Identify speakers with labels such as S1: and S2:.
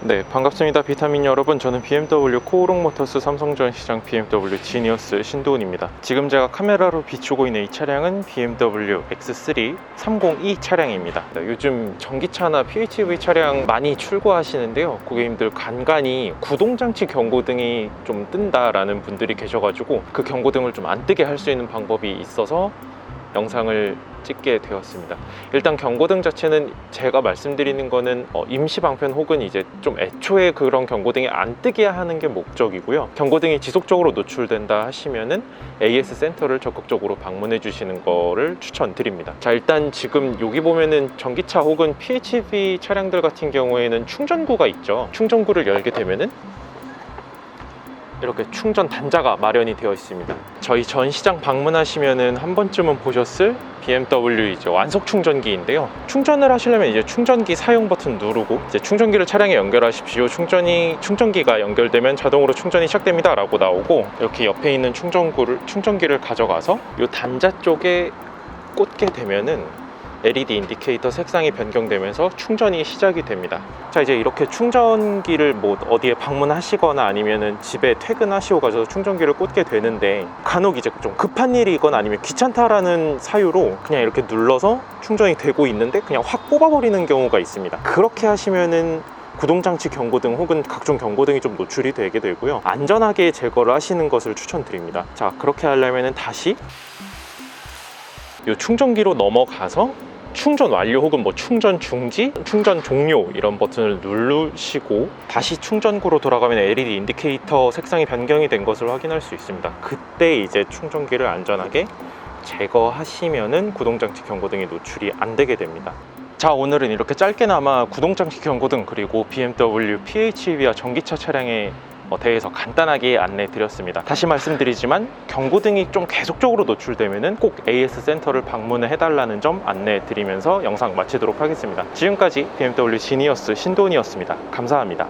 S1: 네, 반갑습니다. 비타민 여러분. 저는 BMW 코오롱 모터스 삼성전 시장 BMW 지니어스 신도훈입니다. 지금 제가 카메라로 비추고 있는 이 차량은 BMW X3 302 차량입니다. 네, 요즘 전기차나 PHEV 차량 많이 출고하시는데요. 고객님들 간간히 구동장치 경고등이 좀 뜬다라는 분들이 계셔가지고 그 경고등을 좀 안 뜨게 할 수 있는 방법이 있어서 영상을 찍게 되었습니다. 일단 경고등 자체는 제가 말씀드리는 거는 어, 임시 방편 혹은 이제 좀 애초에 그런 경고등이 안 뜨게 하는 게 목적이고요. 경고등이 지속적으로 노출된다 하시면은 AS 센터를 적극적으로 방문해 주시는 거를 추천드립니다. 자, 일단 지금 여기 보면은 전기차 혹은 PHEV 차량들 같은 경우에는 충전구가 있죠. 충전구를 열게 되면은 이렇게 충전 단자가 마련이 되어 있습니다. 저희 전 시장 방문하시면은 한 번쯤은 보셨을 BMW 이제 완속 충전기인데요. 충전을 하시려면 이제 충전기 사용 버튼 누르고 이제 충전기를 차량에 연결하십시오. 충전이 충전기가 연결되면 자동으로 충전이 시작됩니다 라고 나오고 이렇게 옆에 있는 충전구를 충전기를 가져가서 이 단자 쪽에 꽂게 되면은 LED 인디케이터 색상이 변경되면서 충전이 시작이 됩니다. 자 이제 이렇게 충전기를 뭐 어디에 방문하시거나 아니면은 집에 퇴근하시고 가셔서 충전기를 꽂게 되는데 간혹 이제 좀 급한 일이거나 아니면 귀찮다라는 사유로 그냥 이렇게 눌러서 충전이 되고 있는데 그냥 확 뽑아버리는 경우가 있습니다. 그렇게 하시면은 구동장치 경고등 혹은 각종 경고등이 좀 노출이 되게 되고요. 안전하게 제거를 하시는 것을 추천드립니다. 자 그렇게 하려면은 다시 이 충전기로 넘어가서 충전 완료 혹은 뭐 충전 중지, 충전 종료 이런 버튼을 누르시고 다시 충전구로 돌아가면 LED 인디케이터 색상이 변경이 된 것을 확인할 수 있습니다. 그때 이제 충전기를 안전하게 제거하시면은 구동장치 경고등이 노출이 안 되게 됩니다. 자 오늘은 이렇게 짧게나마 구동장치 경고등 그리고 BMW PHEV와 전기차 차량에 어, 대해서 간단하게 안내 드렸습니다. 다시 말씀드리지만 경고등이 좀 계속적으로 노출되면은 꼭 AS 센터를 방문을 해달라는 점 안내 드리면서 영상 마치도록 하겠습니다. 지금까지 BMW 지니어스 신도훈이었습니다. 감사합니다.